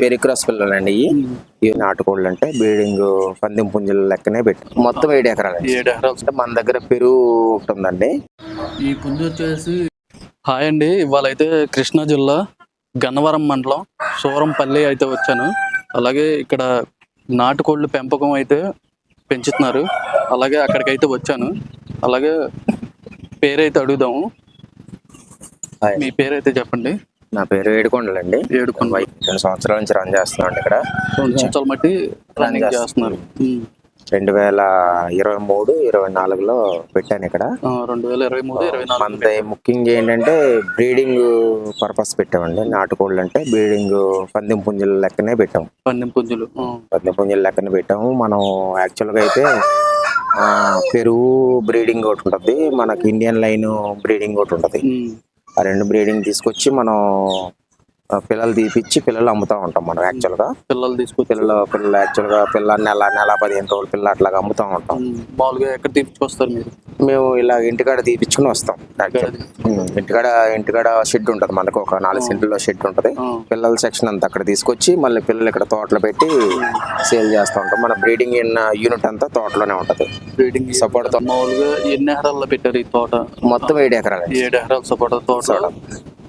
Peri cross పిల్లలండి ఇవి. నాటుకోళ్ళు అంటే బ్రీడింగ్ పందెం పుంజుల లెక్కనే పెట్టి మొత్తం ఏడు ఎకరాలు ఏడు ఎకరాలు. అంటే మన దగ్గర పెరుగు ఒకటి ఉందండి. ఈ పుంజు వచ్చేసి హాయ్ అండి. ఇవాళ అయితే కృష్ణా జిల్లా గన్నవరం మండలం సూరంపల్లి అయితే వచ్చాను. అలాగే ఇక్కడ నాటుకోళ్ళు పెంపకం అయితే పెంచుతున్నారు. అలాగే అక్కడికైతే వచ్చాను. అలాగే పేరైతే అడుగుదాము. మీ పేరైతే చెప్పండి. నా పేరు ఏడుకొండలండి. ఏడుకొండ. రెండు సంవత్సరాల నుంచి రన్ చేస్తున్నాను ఇక్కడ. రెండు సంవత్సరాల మట్టి రన్నింగ్ చేస్తున్నారు. రెండు వేల ఇరవై మూడు ఇరవై నాలుగులో పెట్టాను ఇక్కడ. రెండు వేల ఇరవై మూడు ఇరవై నాలుగు ముఖ్యంగా ఏంటంటే బ్రీడింగ్ పర్పస్ పెట్టామండి. నాటుకోళ్ళు అంటే బ్రీడింగ్ పందెం పుంజుల లెక్కనే పెట్టాం. పందెం పుంజులు పందెం పుంజుల లెక్కన పెట్టాము. మనం యాక్చువల్గా అయితే పెరుగు బ్రీడింగ్ ఒకటి ఉంటుంది. మనకి ఇండియన్ లైన్ బ్రీడింగ్ ఒకటి ఉంటుంది. ఆ రెండు బ్రీడింగ్ తీసుకొచ్చి మనం పిల్లలు తీపిచ్చి పిల్లలు అమ్ముతా ఉంటాం మనం యాక్చువల్గా పిల్లలు తీసుకొచ్చి పిల్లలు పిల్లలు యాక్చువల్గా పిల్ల నెల నెల పదిహేను రోజులు పిల్ల అట్లాగా అమ్ముతా ఉంటాం. మామూలుగా ఎక్కడ తీసుకొస్తారు మీరు? మేము ఇలా ఇంటికాడ తీపిచ్చుకుని వస్తాం ఇంటికాడ ఇంటికాడ షెడ్ ఉంటుంది మనకు ఒక నాలుగు సెంట్లో షెడ్ ఉంటుంది. పిల్లల సెక్షన్ అంతా అక్కడ తీసుకొచ్చి మళ్ళీ పిల్లలు ఇక్కడ తోటలో పెట్టి సేల్ చేస్తూ ఉంటాం. మన బ్రీడింగ్ యూనిట్ అంతా తోటలోనే ఉంటుంది. బ్రీడింగ్ సపోర్ట్ మామూలుగా ఎన్ని ఎకరాల్లో పెట్టారు ఈ తోట? మొత్తం ఏడు ఎకరాలు. ఏడు ఎకరాల సపోటా తోట.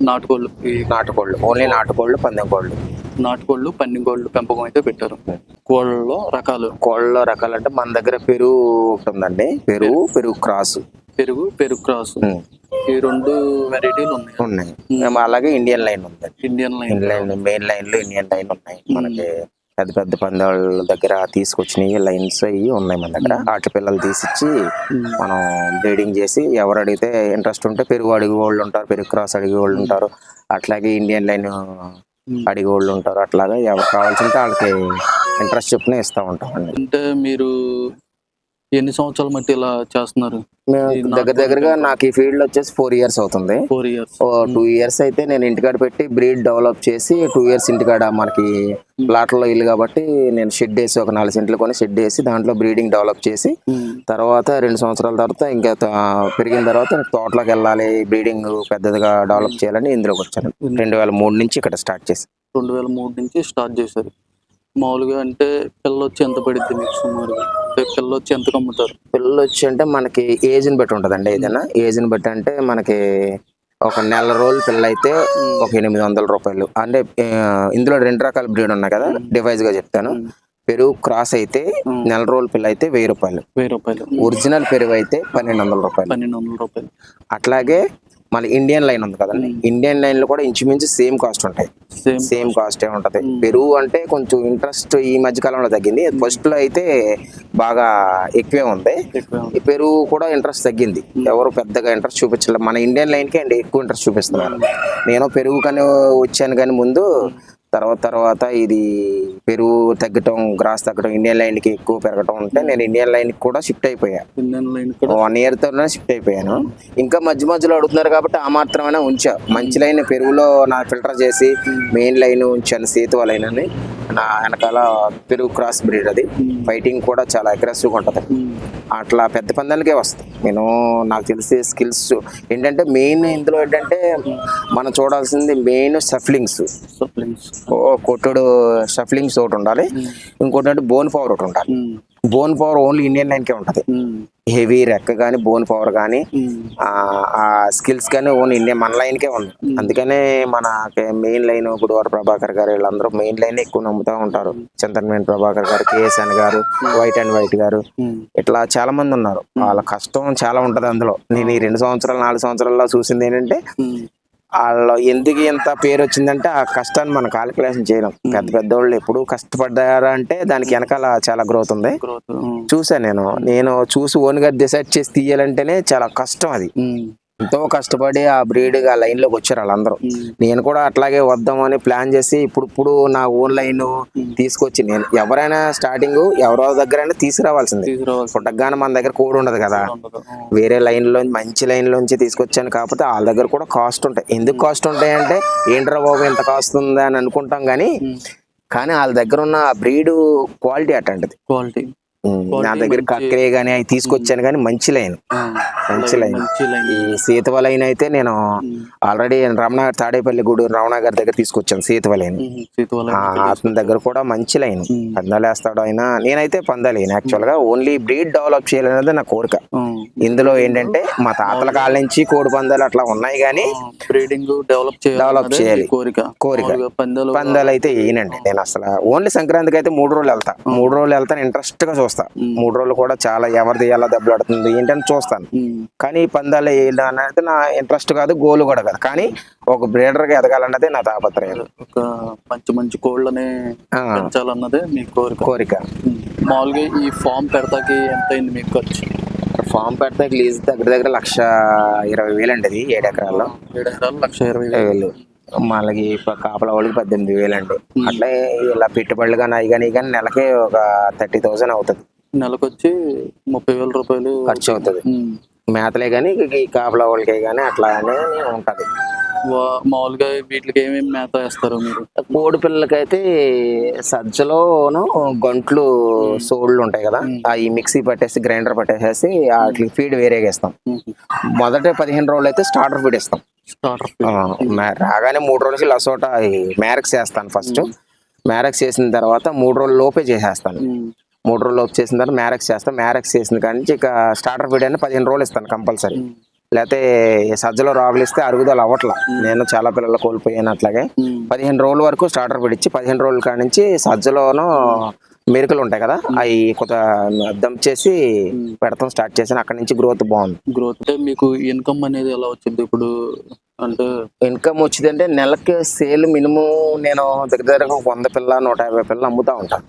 నాటుకోళ్ళు. ఈ నాటుకోళ్ళు. ఓన్లీ నాటుకోళ్ళు పందెం కోళ్ళు. నాటుకోళ్ళు పన్నెంకోళ్ళు పెంపకం అయితే పెట్టారు. కోళ్ళలో రకాలు? కోళ్ళలో రకాలు అంటే మన దగ్గర పెరుగు ఒకటి ఉందండి. పెరుగు పెరుగు క్రాస్. పెరుగు పెరుగు క్రాస్. ఈ రెండు వెరైటీలు ఉన్నాయి. ఉన్నాయి. అలాగే ఇండియన్ లైన్ ఉంది ఇండియన్ లైన్. లైన్ మెయిన్ లైన్లో ఇండియన్ లైన్ ఉన్నాయి. మనకి పెద్ద పెద్ద పందాల దగ్గర తీసుకొచ్చినవి లైన్స్ అవి ఉన్నాయి మన దగ్గర. వాటి పిల్లలు తీసిచ్చి మనం బ్రీడింగ్ చేసి ఎవరు అడిగితే ఇంట్రెస్ట్ ఉంటే పెరుగు అడిగే వాళ్ళు ఉంటారు పెరుగు క్రాస్ అడిగే వాళ్ళు ఉంటారు. అట్లాగే ఇండియన్ లైన్ అడిగే వాళ్ళు ఉంటారు అట్లాగా. ఎవరు కావాల్సింటే వాళ్ళకి ఇంట్రెస్ట్ చొప్పున ఇస్తూ ఉంటాం అండి అంటే మీరు ఎన్ని సంవత్సరాల మట్టి ఇలా చేస్తున్నారు? దగ్గర దగ్గరగా నాకు ఈ ఫీల్డ్ వచ్చేసి ఫోర్ ఇయర్స్ అవుతుంది. ఫోర్ ఇయర్స్ ఓ టూ ఇయర్స్ అయితే నేను ఇంటికాడ పెట్టి బ్రీడ్ డెవలప్ చేసి టూ ఇయర్స్ ఇంటికాడ మనకి ప్లాట్లో ఇల్లు కాబట్టి నేను షెడ్ వేసి ఒక నాలుగు సెంట్లు కొని షెడ్ వేసి దాంట్లో బ్రీడింగ్ డెవలప్ చేసి తర్వాత రెండు సంవత్సరాల తర్వాత ఇంకా పెరిగిన తర్వాత తోటలోకి వెళ్ళాలి బ్రీడింగ్ పెద్దదిగా డెవలప్ చేయాలని ఇందులోకి వచ్చాను. రెండు వేల మూడు నుంచి ఇక్కడ స్టార్ట్ చేసి రెండు వేల మూడు నుంచి స్టార్ట్ చేశారు. మామూలుగా అంటే పిల్లలు వచ్చి ఎంత పడిద్ది మీకు సుమారుగా? అంటే పిల్లలు వచ్చి ఎంత అమ్ముతారు పిల్లలు వచ్చి అంటే మనకి ఏజ్ని బట్టి ఉంటుందండి ఏదైనా. ఏజ్ని బట్టి అంటే మనకి ఒక నెల రోజుల పిల్ల అయితే ఒక ఎనిమిది వందల రూపాయలు. అంటే ఇందులో రెండు రకాల బ్రీడ్ ఉన్నాయి కదా డివైస్గా చెప్తాను. పెరుగు క్రాస్ అయితే నెల రోజుల పిల్ల అయితే వెయ్యి రూపాయలు. వెయ్యి రూపాయలు. ఒరిజినల్ పెరుగు అయితే పన్నెండు వందల రూపాయలు. పన్నెండు వందల రూపాయలు. అట్లాగే మళ్ళీ ఇండియన్ లైన్ ఉంది కదండి. ఇండియన్ లైన్లో కూడా ఇంచుమించు సేమ్ కాస్ట్ ఉంటాయి. సేమ్ కాస్ట్ ఏ ఉంటది. పెరుగు అంటే కొంచెం ఇంట్రెస్ట్ ఈ మధ్య కాలంలో తగ్గింది. ఫస్ట్లో అయితే బాగా ఎక్కువే ఉంది. పెరుగు కూడా ఇంట్రెస్ట్ తగ్గింది. ఎవరు పెద్దగా ఇంట్రెస్ట్ చూపించలేదు మన ఇండియన్ లైన్కి అండి ఎక్కువ ఇంట్రెస్ట్ చూపిస్తున్నారు. నేను పెరుగు కానీ వచ్చాను కానీ ముందు తర్వాత తర్వాత ఇది పెరుగు తగ్గటం గ్రాస్ తగ్గటం ఇండియన్ లైన్కి ఎక్కువ పెరగటం ఉంటే నేను ఇండియన్ లైన్కి కూడా షిఫ్ట్ అయిపోయా. ఇండియన్ లైన్ కూడా వన్ ఇయర్ తోనే షిఫ్ట్ అయిపోయాను. ఇంకా మధ్య మధ్యలో అడుగుతున్నారు కాబట్టి ఆ మాత్రమైనా ఉంచా. మంచి లైన్ పెరుగులో నా ఫిల్టర్ చేసి మెయిన్ లైన్ ఉంచాను సేతువ లైన్ అని నా వెనకాల పెరుగు క్రాస్ బ్రీడ్ అది. ఫైటింగ్ కూడా చాలా అగ్రెసివ్గా ఉంటుంది. అట్లా పెద్ద పందాలకే వస్తాయి. నేను నాకు తెలిసే స్కిల్స్ ఏంటంటే మెయిన్ ఇందులో ఏంటంటే మనం చూడాల్సింది మెయిన్ సఫ్లింగ్స్ సప్లింగ్స్ కొట్టుడు సఫ్లింగ్స్ ఒకటి ఉండాలి. ఇంకోటి అంటే బోన్ పవర్ ఒకటి ఉండాలి. బోన్ పవర్ ఓన్లీ ఇండియన్ లైన్కే ఉంటుంది. హెవీ రెక్క కానీ బోన్ పవర్ కానీ ఆ స్కిల్స్ కానీ ఓన్ ఇండియా మన లైన్కే ఉంది. అందుకనే మన మెయిన్ లైన్ గుడివార ప్రభాకర్ గారు వీళ్ళందరూ మెయిన్ లైన్ ఎక్కువ నమ్ముతూ ఉంటారు. చంద్రమేన్ ప్రభాకర్ గారు కేఎస్ఎన్ గారు వైట్ అండ్ వైట్ గారు. ఇట్లా చాలా మంది ఉన్నారు. వాళ్ళ కష్టం చాలా ఉంటది అందులో. నేను ఈ రెండు సంవత్సరాలు నాలుగు సంవత్సరాల్లో చూసింది ఏంటంటే వాళ్ళు ఎందుకు ఇంత పేరు వచ్చిందంటే ఆ కష్టాన్ని మనం కాలిక్యులేషన్ చేయలేం. పెద్ద పెద్ద వాళ్ళు ఎప్పుడు కష్టపడ్డారా అంటే దానికి వెనకాల చాలా గ్రోత్ ఉంది. చూసాను నేను. నేను చూసి ఓన్గా డిసైడ్ చేసి తీయాలంటేనే చాలా కష్టం అది. ఎంతో కష్టపడి ఆ బ్రీడ్ ఆ లైన్లోకి వచ్చారు వాళ్ళందరూ. నేను కూడా అట్లాగే వద్దామని ప్లాన్ చేసి ఇప్పుడు ఇప్పుడు నా ఓన్ లైన్ తీసుకొచ్చి నేను ఎవరైనా స్టార్టింగ్ ఎవరో దగ్గరైనా తీసుకురావాల్సింది. తీసుకురావాల్సి పుట్టగానే మన దగ్గర కోడ్ ఉండదు కదా. వేరే లైన్లో మంచి లైన్ లోంచి తీసుకొచ్చాను కాకపోతే వాళ్ళ దగ్గర కూడా కాస్ట్ ఉంటాయి. ఎందుకు కాస్ట్ ఉంటాయి అంటే ఏంట్రా బాబు ఎంత కాస్ట్ ఉందా? అని అనుకుంటాం కానీ కానీ వాళ్ళ దగ్గర ఉన్న బ్రీడ్ క్వాలిటీ అట్లాంటిది. క్వాలిటీ నా దగ్గర మంచి- కక్రే గానీ అవి తీసుకొచ్చాను కానీ మంచి లైన్. మంచి లైన్. ఈ సీతవ లైన్ అయితే నేను ఆల్రెడీ రమణ తాడేపల్లి గుడి రమణ గారి దగ్గర తీసుకొచ్చాను సీతవ లైన్. అతని దగ్గర కూడా మంచి లైన్. పందాలు వేస్తాడు ఆయన నేనైతే పందాలు యాక్చువల్గా ఓన్లీ బ్రీడ్ డెవలప్ చేయాలనేది నా కోరిక. ఇందులో ఏంటంటే మా తాతల కాళ్ళ నుంచి కోడి పందాలు అట్లా ఉన్నాయి కానీ బ్రీడింగ్ డెవలప్ అన్నదే చేయాలి. కోరిక. కోరిక. పందాలు పందాలు అయితే వేయనండి. నేను అసలు ఓన్లీ సంక్రాంతికి అయితే మూడు రోజులు వెళ్తా. మూడు రోజులు వెళ్తాను. ఇంట్రెస్ట్గా చూస్తా. మూడు రోజులు కూడా చాలా ఎవరిది ఎలా దెబ్బలాడుతుంది ఏంటని చూస్తాను. కానీ ఈ పందాలు వేయడం అనేది నా ఇంట్రెస్ట్ కాదు గోల్ కూడా కాదు. కానీ ఒక బ్రీడర్గా ఎదగాలన్నదే నా తాపత్రయం. ఒక మంచి మంచి కోళ్ళని పెంచాలన్నదే మీ కోరిక. కోరిక. మామూలుగా ఈ ఫామ్ పెడతాకి ఎంత అయింది మీకు ఖర్చు? ఫామ్ పెడితే లీజ్ దగ్గర దగ్గర లక్ష ఇరవై వేలు అండి ఇది ఏడు ఎకరాల్లో. ఏడు ఎకరాలు లక్ష ఇరవై వేలు. మళ్ళీ కాపల వాళ్ళకి పద్దెనిమిది వేలు అండి. అట్లే ఇలా పెట్టుబడులు కానీ అవి కానీ కానీ నెలకి ఒక థర్టీ థౌసండ్ అవుతుంది. నెలకు వచ్చి ముప్పై వేల రూపాయలు ఖర్చు అవుతుంది. మేతలే కానీ కాపల వాళ్ళకి కానీ అట్లా అనే ఉంటది. మామూలుగా వీటికి ఏమేమి మేత వేస్తారు మీరు? కోడి పిల్లలకైతే సజ్జలోను గంట్లు సోళ్ళు ఉంటాయి కదా అవి మిక్సీ పట్టేసి గ్రైండర్ పట్టేసేసి వాటికి ఫీడ్ వేరేగా ఇస్తాం మొదట పదిహేను రోజులు అయితే స్టార్టర్ ఫీడ్. ఇస్తాం రాగానే మూడు రోజులకి లసోట మ్యారక్స్ చేస్తాను ఫస్ట్. మ్యారక్స్ చేసిన తర్వాత మూడు రోజుల లోపే చేసేస్తాను. మూడు రోజులు లోపు చేసిన తర్వాత మ్యారక్స్ చేస్తాను. మ్యారక్స్ చేసిన కాడి నుంచి ఇక స్టార్టర్ ఫీడ్ అని పదిహేను రోజులు ఇస్తాను కంపల్సరీ. లేకపోతే సజ్జలో రాగులు ఇస్తే అరుగుదల అవ్వట్లా. నేను చాలా పిల్లలు కోల్పోయాను అట్లాగే. పదిహేను రోజుల వరకు స్టార్టర్ ఇచ్చి పదిహేను రోజుల కాడి నుంచి సజ్జలోను మెరుకులు ఉంటాయి కదా అవి కొత్త దంప్ చేసి పెడతాం స్టార్ట్ చేసాను అక్కడి నుంచి గ్రోత్ బాగుంది. గ్రోత్ మీకు ఇన్కమ్ అనేది ఎలా వచ్చింది ఇప్పుడు? అంటే ఇన్కమ్ వచ్చిందంటే నెలకి సేల్ మినిమం నేను దగ్గర దగ్గర వంద పిల్ల నూట యాభై పిల్లలు అమ్ముతా ఉంటాను.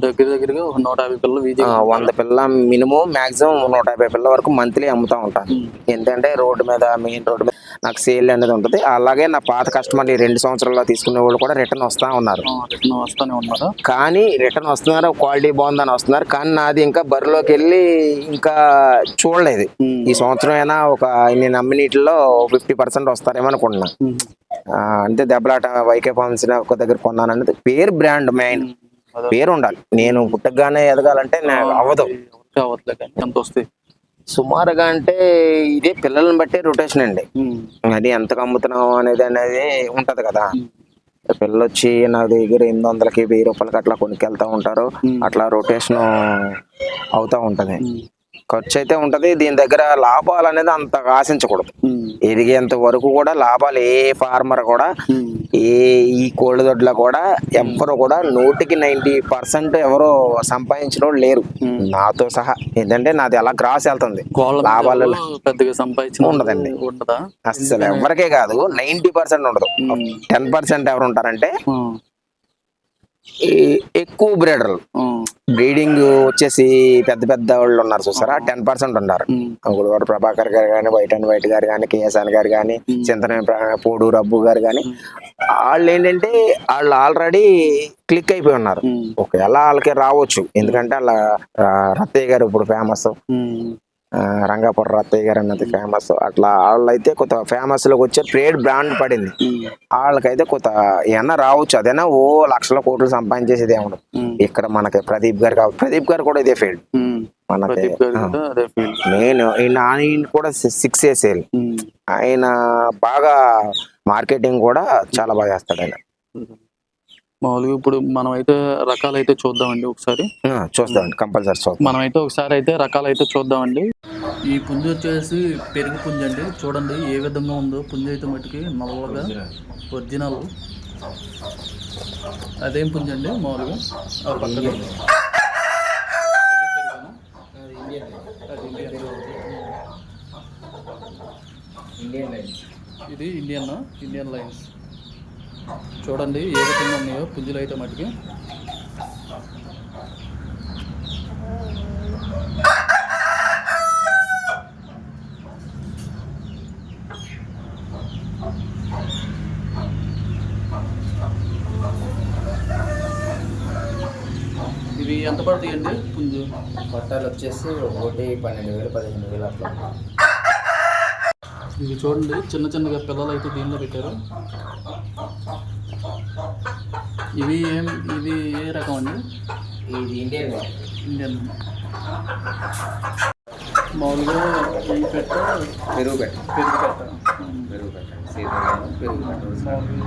దగ్గర దగ్గరగా ఒక నూట యాభై పిల్లలు వీధి వంద పిల్ల మినిమం మాక్సిమం నూట యాభై పిల్ల వరకు మంత్లీ అమ్ముతా ఉంటాను ఎందుకంటే రోడ్డు మీద మెయిన్ రోడ్డు మీద నాకు సేల్ అనేది ఉంటుంది. అలాగే నా పాత కస్టమర్లు ఈ రెండు సంవత్సరాల్లో తీసుకునే వాళ్ళు కూడా రిటర్న్ వస్తా ఉన్నారు. వస్తానే ఉన్నారా. కానీ రిటర్న్ వస్తున్నారు క్వాలిటీ బాగుందని వస్తున్నారు. కానీ నాది ఇంకా బరిలోకి వెళ్ళి ఇంకా చూడలేదు. ఈ సంవత్సరం అయినా ఒక నేను అమ్మినీటిలో ఫిఫ్టీ పర్సెంట్ వస్తారేమో అనుకుంటున్నా. ఉమ్, ఆ, అంతే దెబ్బలాట వైకే ఫార్మ్స్ ఒక దగ్గర కొన్నాను అనేది పేరు బ్రాండ్ మెయిన్. పేరు ఉండాలి నేను పుట్టగానే ఎదగాలంటే నాకు అవ్వదు ఎంత వస్తాయి సుమారుగా అంటే ఇదే పిల్లల్ని బట్టే రొటేషన్ అండి. అది ఎంత అమ్ముతున్నాం అనేది అనేది ఉంటది కదా. పిల్లలు వచ్చి నా దగ్గర ఎనిమిది వందలకి వెయ్యి రూపాయలకి అట్లా కొనుక్కెళ్తా ఉంటారు. అట్లా రొటేషన్ అవుతా ఉంటది. ఖర్చు అయితే ఉంటది దీని దగ్గర లాభాలు అనేది అంత ఆశించకూడదు ఎదిగేంత వరకు కూడా లాభాలు ఏ ఫార్మర్ కూడా ఏ ఈ కోళ్ళ దొడ్లో కూడా ఎవ్వరు కూడా నూటికి నైంటీ పర్సెంట్ ఎవరు సంపాదించిన వాళ్ళు లేరు. నాతో సహా ఏంటంటే నాది అలా గ్రాస్ వెళ్తుంది. లాభాలు ఎవరు పెద్దగా సంపాదించిన ఉండదండి. ఉండదా? అస్సలు ఎవరికే కాదు నైంటీ పర్సెంట్ ఉండదు. టెన్ పర్సెంట్ ఎవరు ఉంటారంటే ఎక్కువ బ్రీడర్లు. బ్రీడింగ్ వచ్చేసి పెద్ద పెద్ద వాళ్ళు ఉన్నారు చూసారా? టెన్ పర్సెంట్ ఉన్నారు. గుడివాడ ప్రభాకర్ గారు కానీ వైట్ అండ్ వైట్ గారు కానీ కేఎస్ఆర్ గారు కానీ చింతన పోడు రబ్బు గారు కానీ వాళ్ళు ఏంటంటే వాళ్ళు ఆల్రెడీ క్లిక్ అయిపోయి ఉన్నారు. ఒకవేళ వాళ్ళకి రావచ్చు. ఎందుకంటే వాళ్ళ రత్తయ్య గారు ఇప్పుడు ఫేమస్ రంగాపుర రత్తయ్య గారు అన్నది ఫేమస్ అట్లా వాళ్ళైతే కొత్త ఫేమస్లోకి వచ్చే ట్రేడ్ బ్రాండ్ పడింది. వాళ్ళకైతే కొత్త ఏమన్నా రావచ్చు. అదేనా ఓ లక్షల కోట్లు సంపాదించేసేది ఉమ్, ఇక్కడ మనకి ప్రదీప్ గారు ప్రదీప్ గారు కూడా ఇదే ఫీల్డ్. మనకి నేను ఆయన కూడా సిక్స్ వేసేయాలి ఉమ్, ఆయన బాగా మార్కెటింగ్ కూడా చాలా బాగా చేస్తాడు ఆయన. మామూలుగా ఇప్పుడు మనం అయితే రకాలు అయితే చూద్దామండి ఒకసారి ఆ, చూస్తామండి కంపల్సరీ చూద్దాం మనం అయితే ఒకసారి అయితే రకాలు అయితే చూద్దామండి ఈ పుంజు వచ్చేసి పెరుగు పుంజు అండి చూడండి ఏ విధంగా ఉందో పుంజు అయితే మటుకి నల్లగా ఒరిజినల్ అదేం పుంజు అండి మామూలుగా ఆ పక్కన ఉంది. అది పెరుగేనా? అది ఇండియన్. ఇది ఇండియన్ ఇండియన్ లైన్స్ చూడండి ఏ విధంగా ఉన్నాయో పుంజులు అయితే మటుకి. ఇవి ఎంత పడతాయండి పుంజు? బట్టలు వచ్చేసి ఒకటి పన్నెండు వేలు పదిహేను వేలు అట్లా. ఇవి చూడండి చిన్న చిన్నగా పిల్లలు అయితే దీనిలో పెట్టారు. ఇవి ఏం ఇవి ఏ రకం అండి? ఇది ఇండియన్ ఇండియన్ మామూలుగా ఈ పెట్ట పెరుగు పెట్ట. పెరుగు పెట్ట. పెరుగు పెట్టండి పెరుగు పెట్టండి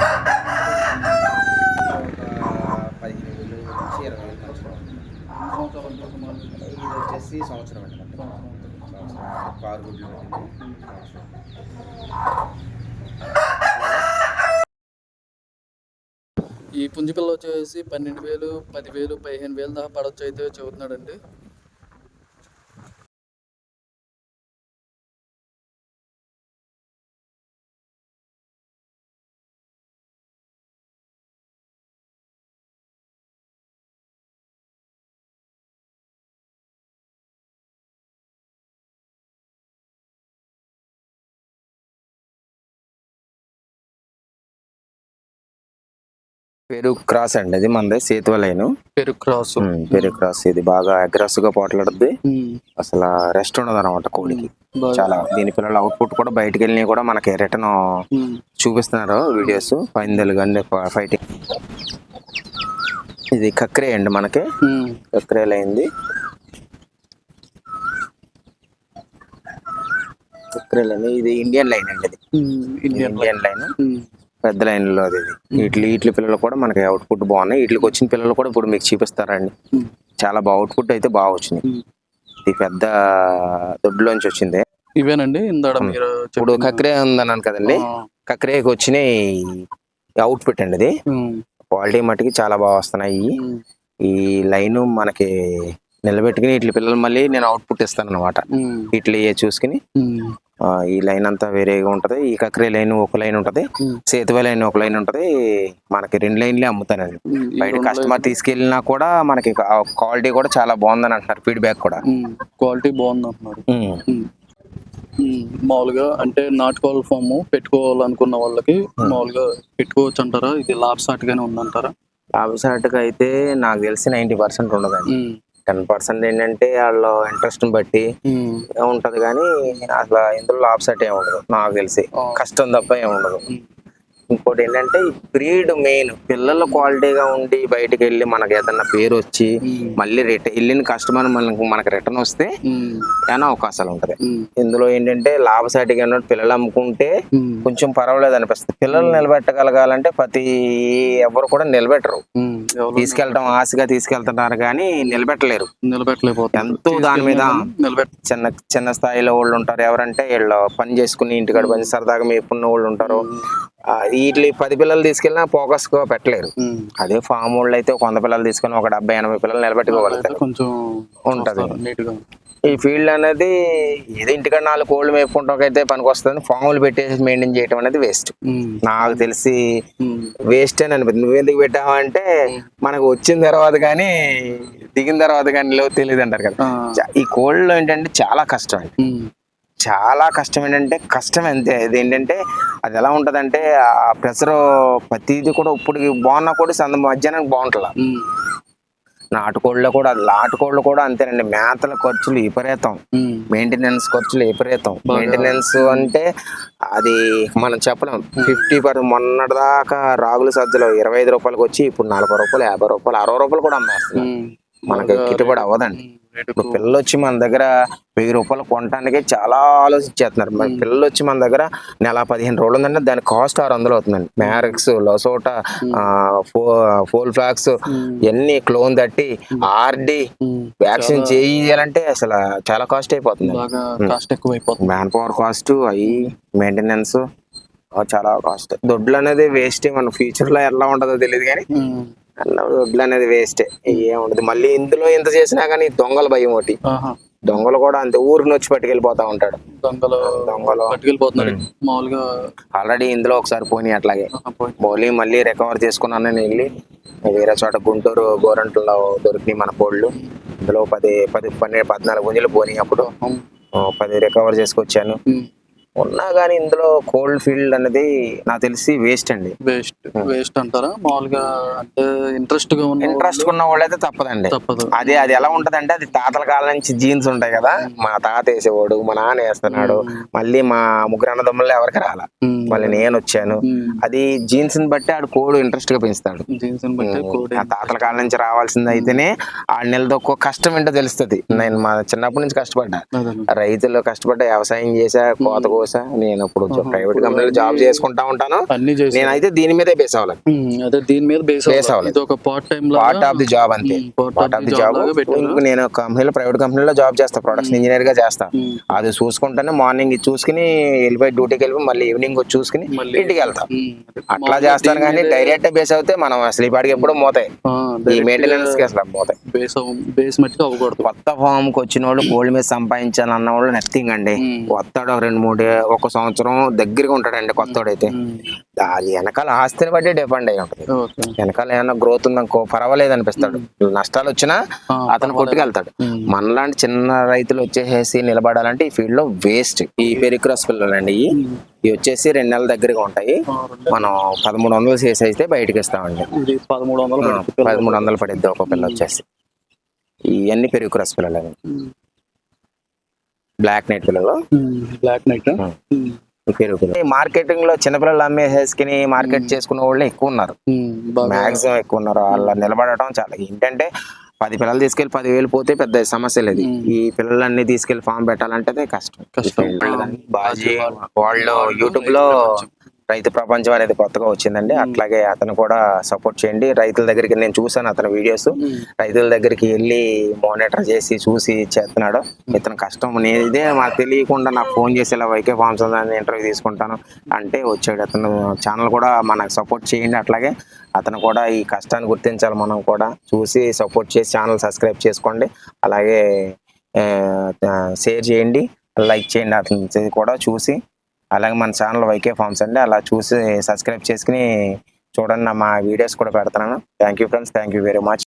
ఒక పదిహేను వేలు నుంచి ఇరవై వేలు మధ్యలో ఇది వచ్చేసి సంవత్సరం పెట్టండి సంవత్సరం. కారు గుడ్లు పెట్టింది. సంవత్సరం ఈ పుంజి పిల్ల వచ్చేసి పన్నెండు వేలు పదివేలు పదిహేను వేలు దాకా పడవచ్చు అయితే చెబుతున్నాడండి. పెరుగు క్రాస్ అండి ఇది మనది సేతువ లైన్. పెరుగు క్రాస్. పెరుగు క్రాస్ ఇది బాగా అగ్రెసివ్గా పోట్లాడుద్ది అసలు రెస్ట్ ఉండదు అనమాట కోడికి చాలా దీని పిల్లల అవుట్పుట్ కూడా బయటకు వెళ్ళినవి కూడా మనకి రిటర్న్ చూపిస్తున్నారు వీడియోస్. పందెలు కానీ ఫైటింగ్. ఇది కక్రే అండి మనకి. కక్రేలు అయింది కక్రేలు అయింది ఇది ఇండియన్ లైన్ అండి ఇది. Indian line. పెద్ద లైన్లో అది. వీటి వీటి పిల్లలు కూడా మనకి అవుట్పుట్ బాగున్నాయి. వీటికి వచ్చిన పిల్లలు కూడా ఇప్పుడు మీకు చూపిస్తారండి. చాలా బాగా అవుట్పుట్ అయితే బాగా వచ్చింది ఇది పెద్ద దొడ్లోంచి వచ్చింది. ఇవేనండి? ఇందాడ మీరు ఇప్పుడు కక్రే ఉందన్నాను కదండి. కక్రేకి వచ్చినాయి అవుట్పుట్ అండి ఇది. క్వాలిటీ మట్టుకి చాలా బాగా వస్తున్నాయి. ఈ లైన్ మనకి నిలబెట్టుకుని వీటి పిల్లలు మళ్ళీ నేను అవుట్పుట్ ఇస్తాను అనమాట వీటిని చూసుకుని. ఈ లైన్ అంతా వేరేగా ఉంటది. ఈ కక్రే లైన్ ఒక లైన్ ఉంటది. సేతువ లైన్ ఒక లైన్ ఉంటది. మనకి రెండు లైన్లే అమ్ముతానండి బయట కస్టమర్ తీసుకెళ్ళినా కూడా మనకి క్వాలిటీ కూడా చాలా బాగుందని అంటున్నారు ఫీడ్బ్యాక్ కూడా. క్వాలిటీ బాగుంది అంటున్నారు. మామూలుగా అంటే నాటుకోవాల ఫామ్ పెట్టుకోవాలనుకున్న వాళ్ళకి మామూలుగా పెట్టుకోవచ్చు అంటారా? ఇది లాభసాటిగానే ఉందంటారా? లాభసాటిగా అయితే నాకు తెలిసి నైంటీ పర్సెంట్ ఉండదండి. ఉమ్. టెన్ పర్సెంట్ ఏంటంటే వాళ్ళ ఇంట్రెస్ట్ ఉమ్. ఉంటది కానీ అసలు ఇందులో లాభసాటి ఏమి ఉండదు నాకు తెలిసి. కష్టం తప్ప ఏమి ఉండదు. ఇంకోటి ఏంటంటే ఈ బ్రీడ్ మెయిన్ పిల్లలు క్వాలిటీగా ఉండి బయటికి వెళ్ళి మనకి ఏదన్నా పేరు వచ్చి. మళ్ళీ రిటర్న్ వెళ్ళిన కస్టమర్ మనకు మనకి రిటర్న్ వస్తే. ఏమైనా అవకాశాలు ఉంటది. ఇందులో ఏంటంటే లాభసాటిగా ఉన్న పిల్లలు అమ్ముకుంటే. కొంచెం పర్వాలేదు అనిపిస్తుంది. పిల్లలు నిలబెట్టగలగాలంటే ప్రతి ఎవరు కూడా నిలబెట్టరు. తీసుకెళ్ళడం ఆశగా తీసుకెళ్తున్నారు కానీ నిలబెట్టలేరు. నిలబెట్టలేకపోతున్నారు. ఎంతో దాని మీద నిలబెట్ట చిన్న చిన్న స్థాయిలో వాళ్ళు ఉంటారు. ఎవరంటే వీళ్ళు పని చేసుకుని ఇంటికాడ పని సరదాగా మేపుకున్న వాళ్ళు ఉంటారు. వీటి పది పిల్లలు తీసుకెళ్ళినా ఫోకస్ పెట్టలేరు. అదే ఫామ్ వాళ్ళు అయితే వంద పిల్లలు తీసుకొని ఒక డెబ్బై ఎనభై పిల్లలు నిలబెట్టుకోగలుగుతారు కొంచెం ఉంటది. ఈ ఫీల్డ్ అనేది ఏదో ఇంటికాడ నాలుగు కోళ్ళు మేపుకుంటాకైతే పనికి వస్తుంది ఫాములు పెట్టేసి మెయింటైన్ చేయడం అనేది వేస్ట్. నాకు తెలిసి. వేస్ట్ అని అనిపిస్తుంది నువ్వు ఎందుకు పెట్టావంటే మనకు వచ్చిన తర్వాత కానీ దిగిన తర్వాత కానీ లేవు తెలియదు అంటారు కదా ఈ కోళ్ళు ఏంటంటే చాలా కష్టం అండి. చాలా కష్టం ఏంటంటే కష్టం అంతే. అది ఏంటంటే అది ఎలా ఉంటదంటే ఆ ప్రెషర్ ప్రతిది కూడా ఇప్పుడు బాగున్నా కూడా సంద మధ్యాహ్నం బాగుంటుందా. నాటుకోళ్ళు కూడా నాటుకోళ్ళు కూడా అంతేనండి. మేతల ఖర్చులు విపరీతం. మెయింటెనెన్స్ ఖర్చులు విపరీతం. మెయింటెనెన్స్ అంటే అది మనం చెప్పలేం. ఫిఫ్టీ పర్ మొన్నటిదాకా రాగుల సజ్జలు ఇరవై ఐదు రూపాయలకి వచ్చి ఇప్పుడు నలభై రూపాయలు యాభై రూపాయలు అరవై రూపాయలు కూడా అమ్మేస్తున్నారు. ఉమ్. మనకి గిట్టుబడి అవ్వదండి. ఇప్పుడు పిల్లలు వచ్చి మన దగ్గర వెయ్యి రూపాయలు కొనడానికి చాలా ఆలోచించేస్తున్నారు మరి పిల్లలు వచ్చి మన దగ్గర నెల పదిహేను రోజులు ఉందంటే దాని కాస్ట్ ఆరు వందలు అవుతుందండి. మ్యారెక్స్ లొసోటా ఫోల్ ఫ్లాక్స్ ఇవన్నీ క్లోన్ తట్టి ఆర్డి. వ్యాక్సిన్ చేయాలంటే అసలు చాలా కాస్ట్ అయిపోతుంది మ్యాన్ పవర్ కాస్ట్ అవి మెయింటెనెన్స్ చాలా కాస్ట్. దొడ్లు అనేది వేస్ట్ మన ఫ్యూచర్లో ఎలా ఉంటుందో తెలియదు కానీ దొడ్లు అనేది వేస్ట్ ఏముండదు మళ్ళీ ఇందులో ఎంత చేసినా కానీ దొంగల భయం ఒకటి. దొంగలు కూడా అంతే. ఊరికి వచ్చి పట్టుకెళ్ళిపోతా ఉంటాడు. దొంగలు దొంగలు. పట్టుకెళ్ళిపోతున్నారు. మామూలుగా ఆల్రెడీ ఇందులో ఒకసారి పోనీ అట్లాగే. పోయి. పోలీ మళ్ళీ రికవర్ చేసుకున్నాను నేను వెళ్ళి. వేరే చోట గుంటూరు గోరంట్లో దొరికినాయి మన కోళ్ళు. ఇందులో పది పది పన్నెండు పద్నాలుగు గుంజలు పోనీ అప్పుడు. ఉమ్. ఆ, పది రికవర్ చేసుకొచ్చాను. ఉన్నా కానీ ఇందులో కోల్డ్ ఫీల్డ్ అనేది నాకు తెలిసి వేస్ట్ అండి. వేస్ట్ వేస్ట్ అంటారా? మామూలుగా అంటే ఇంట్రెస్ట్గా ఉన్న ఇంట్రెస్ట్ ఉన్న వాళ్ళైతే తప్పదండి. తప్పదు. అది అది ఎలా ఉంటదంటే అది తాతల కాలం నుంచి జీన్స్ ఉంటాయి కదా. మా తాత వేసేవాడు మా నాన్న వేస్తున్నాడు. మళ్ళీ మా ముగ్గురు అన్నదమ్ముల్లో ఎవరికి రాలా. మళ్ళీ నేను వచ్చాను. అది జీన్స్ని బట్టి ఆడు కోడు ఇంట్రెస్ట్గా పెంచుతాడు. జీన్స్ ఆ తాతల కాలం నుంచి రావాల్సింది అయితేనే నెలలు ఒక్కో కష్టం ఏంటో తెలుస్తుంది. నేను మా చిన్నప్పటి నుంచి కష్టపడ్డా. రైతులు కష్టపడ్డ వ్యవసాయం చేసా కోత కోసా నేను ఇప్పుడు ప్రైవేట్ కంపెనీలో జాబ్ చేసుకుంటా ఉంటాను. అన్ని నేనైతే దీని మీదే బేస్ అవ్వాలి. అదే దీని మీద బేస్ అవ్వాలి. ఇది ఒక part time part of the job అంతే. పార్ట్ ఆఫ్ ది జాబ్ నేను కంపెనీలో ప్రైవేట్ కంపెనీలో జాబ్ చేస్తా. ప్రొడక్షన్ ఇంజనీర్గా చేస్తా. అది చూసుకుంటానే మార్నింగ్ చూసుకుని వెళ్ళిపోయి డ్యూటీకి వెళ్ళిపోయి మళ్ళీ ఈవినింగ్ వచ్చి చూసుకుని ఇంటికి వెళ్తాం. అట్లా చేస్తాను కానీ డైరెక్ట్ బేస్ అవుతే మనం అసలు ఈ పాటికి ఎప్పుడూ మోతాయి ఈ మెయింటెనెన్స్కి అసలు మోతాయి బేస్ అవ్వ- బేస్ మట్టుకు అవ్వకూడదు. కొత్త ఫామ్కి వచ్చిన వాళ్ళు గోల్డ్ మీద సంపాదించాలన్న వాళ్ళు నథింగ్ అండి. వస్తాడు రెండు మూడు ఒక సంవత్సరం దగ్గరగా ఉంటాడండి కొత్తోడైతే. అది వెనకాల ఆస్తిని బట్టి డిపెండ్ అయి ఉంటుంది. వెనకాల ఏమైనా గ్రోత్ ఉందనుకో పర్వాలేదు అనిపిస్తాడు. నష్టాలు వచ్చినా అతను కొట్టుకెళ్తాడు. మనలాంటి చిన్న రైతులు వచ్చేసేసి నిలబడాలంటే ఈ ఫీల్డ్లో వేస్ట్. ఈ పెరిక్రాస్ పిల్లలండి ఇవి. ఉమ్, ఇవి వచ్చేసి రెండు నెలల దగ్గరగా ఉంటాయి. మనం పదమూడు వందలు చేసి అయితే బయటకి ఇస్తామండి. పదమూడు వందలు. పదమూడు వందలు పడిద్ది ఒక పిల్ల వచ్చేసి. ఇవన్నీ పెరిక్రాస్ పిల్లలు అవి ఉమ్, బ్లాక్ నైట్ పిల్లలు బ్లాక్ నైట్ ఉమ్. ఈ పెరుగు పిల్లలు మార్కెటింగ్లో చిన్నపిల్లలు అమ్మేసేసుకుని మార్కెట్ చేసుకునే వాళ్ళు ఎక్కువ ఉన్నారు. మాక్సిమం ఎక్కువ ఉన్నారు. వాళ్ళ నిలబడటం చాలా ఏంటంటే పది పిల్లలు తీసుకెళ్ళి పదివేలు పోతే పెద్ద సమస్య లేదు. ఈ పిల్లలన్నీ తీసుకెళ్ళి ఫామ్ పెట్టాలంటే అదే కష్టం. కష్టం. బాజీ వాళ్ళు యూట్యూబ్లో రైతు ప్రపంచం అనేది కొత్తగా వచ్చిందండి. అట్లాగే అతను కూడా సపోర్ట్ చేయండి. రైతుల దగ్గరికి నేను చూసాను అతని వీడియోస్. రైతుల దగ్గరికి వెళ్ళి మానిటర్ చేసి చూసి చేస్తున్నాడు. ఇతను కష్టం. నేను ఇదే మాకు తెలియకుండా నాకు ఫోన్ చేసి ఇలా వైకే ఫార్మ్స్ ఇంటర్వ్యూ తీసుకుంటాను అంటే వచ్చాడు. అతను ఛానల్ కూడా మనకు సపోర్ట్ చేయండి. అట్లాగే అతను కూడా ఈ కష్టాన్ని గుర్తించాలి మనం కూడా. చూసి సపోర్ట్ చేసి ఛానల్ సబ్స్క్రైబ్ చేసుకోండి. అలాగే షేర్ చేయండి. లైక్ చేయండి అతని. కూడా చూసి అలాగే మన ఛానల్ వైకే ఫార్మ్స్ అండి. అలా చూసి సబ్స్క్రైబ్ చేసుకుని చూడండి మా వీడియోస్ కూడా పెడతాను thank you friends thank you very much